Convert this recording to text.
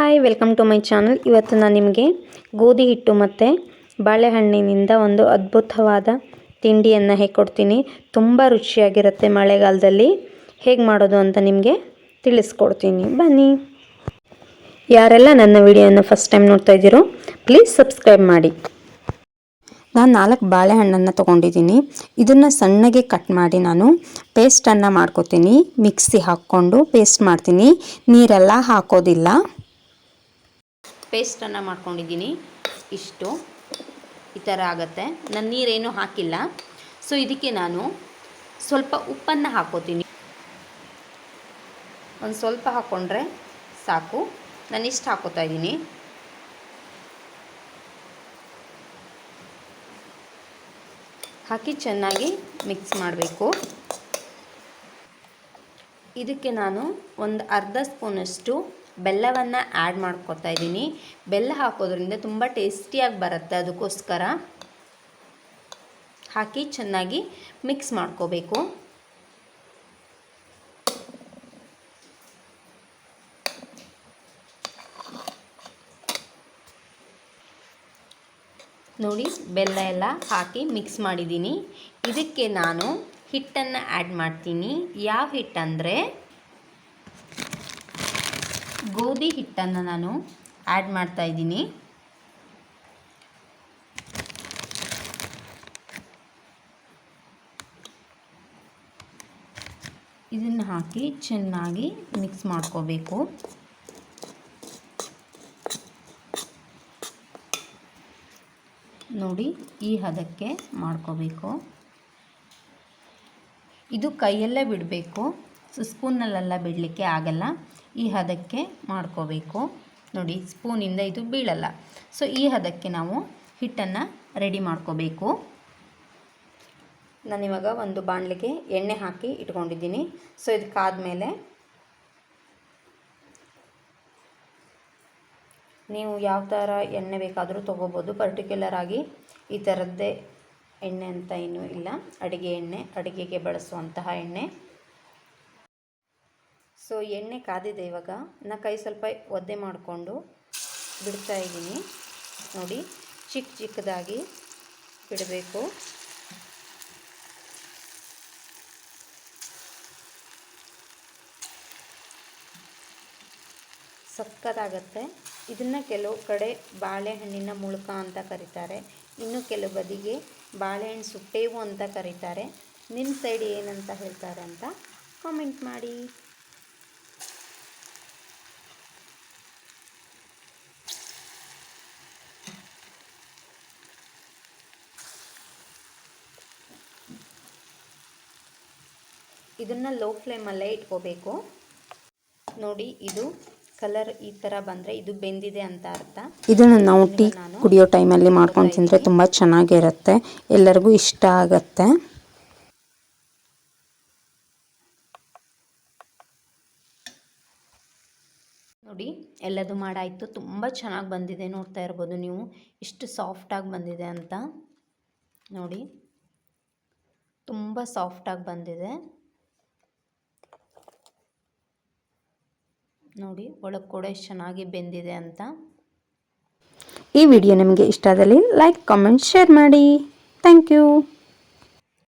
Hi welcome to my channel ಇವತ್ತು ನಾನು ನಿಮಗೆ ಗೋಧಿ ಹಿಟ್ಟು ಮತ್ತು ಬಾಳೆಹಣ್ಣಿನಿಂದ ಒಂದು ಅದ್ಭುತವಾದ ತಿಂಡಿಯನ್ನು ಹೇಗೆ ಕೊಡ್ತೀನಿ ತುಂಬ ರುಚಿಯಾಗಿರುತ್ತೆ ಮಳೆಗಾಲದಲ್ಲಿ. ಹೇಗೆ ಮಾಡೋದು ಅಂತ ನಿಮಗೆ ತಿಳಿಸ್ಕೊಡ್ತೀನಿ. ಬನ್ನಿ. ಯಾರೆಲ್ಲ ನನ್ನ ವಿಡಿಯೋನ ಫಸ್ಟ್ ಟೈಮ್ ನೋಡ್ತಾ ಇದ್ದೀರೋ ಪ್ಲೀಸ್ ಸಬ್ಸ್ಕ್ರೈಬ್ ಮಾಡಿ. ನಾನು ನಾಲ್ಕು ಬಾಳೆಹಣ್ಣನ್ನು ತೊಗೊಂಡಿದ್ದೀನಿ. ಇದನ್ನು ಸಣ್ಣಗೆ ಕಟ್ ಮಾಡಿ ನಾನು ಪೇಸ್ಟನ್ನು ಮಾಡ್ಕೋತೀನಿ. ಮಿಕ್ಸಿ ಹಾಕ್ಕೊಂಡು ಪೇಸ್ಟ್ ಮಾಡ್ತೀನಿ. ನೀರೆಲ್ಲ ಹಾಕೋದಿಲ್ಲ. ಪೇಸ್ಟನ್ನು ಮಾಡ್ಕೊಂಡಿದ್ದೀನಿ. ಇಷ್ಟು. ಈ ಥರ ಆಗುತ್ತೆ. ನಾನು ನೀರೇನು ಹಾಕಿಲ್ಲ. ಸೊ, ಇದಕ್ಕೆ ನಾನು ಸ್ವಲ್ಪ ಉಪ್ಪನ್ನು ಹಾಕೋತೀನಿ. ಒಂದು ಸ್ವಲ್ಪ ಹಾಕ್ಕೊಂಡ್ರೆ ಸಾಕು. ನಾನು ಇಷ್ಟು ಹಾಕೋತಾ ಇದ್ದೀನಿ. ಹಾಕಿ ಚೆನ್ನಾಗಿ ಮಿಕ್ಸ್ ಮಾಡಬೇಕು. ಇದಕ್ಕೆ ನಾನು ಒಂದು ಅರ್ಧ ಸ್ಪೂನಷ್ಟು ಬೆಲ್ಲವನ್ನು ಆ್ಯಡ್ ಮಾಡ್ಕೊತಾ ಇದ್ದೀನಿ. ಬೆಲ್ಲ ಹಾಕೋದ್ರಿಂದ ತುಂಬ ಟೇಸ್ಟಿಯಾಗಿ ಬರುತ್ತೆ ಅದಕ್ಕೋಸ್ಕರ. ಹಾಕಿ ಚೆನ್ನಾಗಿ ಮಿಕ್ಸ್ ಮಾಡ್ಕೋಬೇಕು. ನೋಡಿ, ಬೆಲ್ಲ ಎಲ್ಲ ಹಾಕಿ ಮಿಕ್ಸ್ ಮಾಡಿದ್ದೀನಿ. ಇದಕ್ಕೆ ನಾನು ಹಿಟ್ಟನ್ನು ಆ್ಯಡ್ ಮಾಡ್ತೀನಿ. ಯಾವ ಹಿಟ್ಟಂದರೆ ಗೋಧಿ ಹಿಟ್ಟನ್ನು ನಾನು ಆ್ಯಡ್ ಮಾಡ್ತಾ ಇದ್ದೀನಿ. ಇದನ್ನು ಹಾಕಿ ಚೆನ್ನಾಗಿ ಮಿಕ್ಸ್ ಮಾಡ್ಕೋಬೇಕು. ನೋಡಿ, ಈ ಹದಕ್ಕೆ ಮಾಡ್ಕೋಬೇಕು. ಇದು ಕೈಯಲ್ಲೇ ಬಿಡಬೇಕು. ಸ್ಪೂನಲ್ಲೆಲ್ಲ ಬಿಡಲಿಕ್ಕೆ ಆಗಲ್ಲ. ಈ ಹದಕ್ಕೆ ಮಾಡ್ಕೋಬೇಕು. ನೋಡಿ ಸ್ಪೂನಿಂದ ಇದು ಬೀಳಲ್ಲ. ಸೊ ಈ ಹದಕ್ಕೆ ನಾವು ಹಿಟ್ಟನ್ನು ರೆಡಿ ಮಾಡ್ಕೋಬೇಕು. ನಾನಿವಾಗ ಒಂದು ಬಾಣಲಿಗೆ ಎಣ್ಣೆ ಹಾಕಿ ಇಟ್ಕೊಂಡಿದ್ದೀನಿ. ಸೊ ಇದಕ್ಕಾದಮೇಲೆ ನೀವು ಯಾವ ಥರ ಎಣ್ಣೆ ಬೇಕಾದರೂ ತೊಗೋಬೋದು. ಪರ್ಟಿಕ್ಯುಲರ್ ಆಗಿ ಈ ಥರದ್ದೇ ಎಣ್ಣೆ ಅಂತ ಏನೂ ಇಲ್ಲ. ಅಡುಗೆ ಎಣ್ಣೆ, ಅಡುಗೆಗೆ ಬಳಸುವಂತಹ ಎಣ್ಣೆ. ಸೊ ಎಣ್ಣೆ ಕಾದಿದೆ ಇವಾಗ. ನಾ ಕೈ ಸ್ವಲ್ಪ ಒದ್ದೆ ಮಾಡಿಕೊಂಡು ಬಿಡ್ತಾ ಇದ್ದೀನಿ. ನೋಡಿ ಚಿಕ್ಕ ಚಿಕ್ಕದಾಗಿ ಬಿಡಬೇಕು. ಸಕ್ಕತ್ತಾಗತ್ತೆ ಇದನ್ನು ಕೆಲವು ಕಡೆ ಬಾಳೆಹಣ್ಣಿನ ಮುಳುಕ ಅಂತ ಕರೀತಾರೆ. ಇನ್ನು ಕೆಲವು ಬದಿಗೆ ಬಾಳೆಹಣ್ಣು ಸುಟ್ಟೇವು ಅಂತ ಕರೀತಾರೆ. ನಿಮ್ಮ ಸೈಡ್ ಏನಂತ ಹೇಳ್ತಾರೆ ಅಂತ ಕಾಮೆಂಟ್ ಮಾಡಿ. ಇದನ್ನು ಲೋ ಫ್ಲೇಮಲ್ಲೇ ಇಟ್ಕೋಬೇಕು. ನೋಡಿ ಇದು ಕಲರ್ ಈ ಥರ ಬಂದರೆ ಇದು ಬೆಂದಿದೆ ಅಂತ ಅರ್ಥ. ಇದನ್ನು ನಾವು ಟೀ ಕುಡಿಯೋ ಟೈಮಲ್ಲಿ ಮಾಡ್ಕೊಂಡು ತಿಂದರೆ ತುಂಬ ಚೆನ್ನಾಗಿರುತ್ತೆ. ಎಲ್ಲರಿಗೂ ಇಷ್ಟ ಆಗತ್ತೆ. ನೋಡಿ ಎಲ್ಲದು ಮಾಡಾಯಿತು. ತುಂಬ ಚೆನ್ನಾಗಿ ಬಂದಿದೆ ನೋಡ್ತಾ ಇರ್ಬೋದು ನೀವು. ಇಷ್ಟು ಸಾಫ್ಟಾಗಿ ಬಂದಿದೆ ಅಂತ. ನೋಡಿ ತುಂಬ ಸಾಫ್ಟಾಗಿ ಬಂದಿದೆ. ನೋಡಿ, ಒಳಗೆ ಕೂಡ ಎಷ್ಟು ಚೆನ್ನಾಗಿ ಬೆಂದಿದೆ ಅಂತ. ಈ ವಿಡಿಯೋ ನಿಮಗೆ ಇಷ್ಟ ಆದಲ್ಲಿ ಲೈಕ್ ಕಾಮೆಂಟ್ ಶೇರ್ ಮಾಡಿ. Thank you